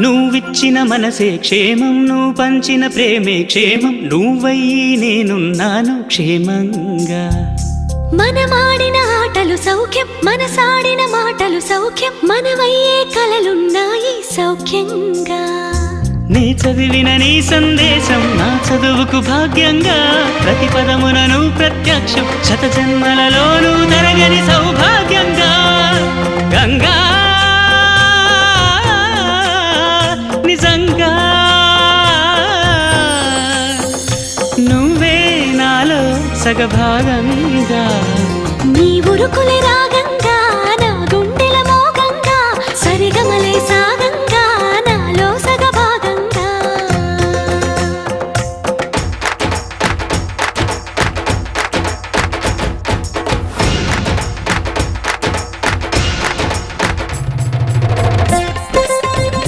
నువ్విచ్చిన మనసే క్షేమం నువ్వు పంచిన ప్రేమే క్షేమం నువ్వయ్యి నేనున్నాను క్షేమంగా. మనమాడిన ఆటలు సౌఖ్యం మనసాడిన మాటలు సౌఖ్యం మనమయ్యే కలలున్నాయి సౌఖ్యంగా. నీ చదివిన నీ సందేశం నా చదువుకు భాగ్యంగా. ప్రతి పదమునను ప్రత్యక్షం శత జన్మలలోనూ తరగని సౌభాగ్యంగా సగభాగంగా నీ ఉరుకులే రాగం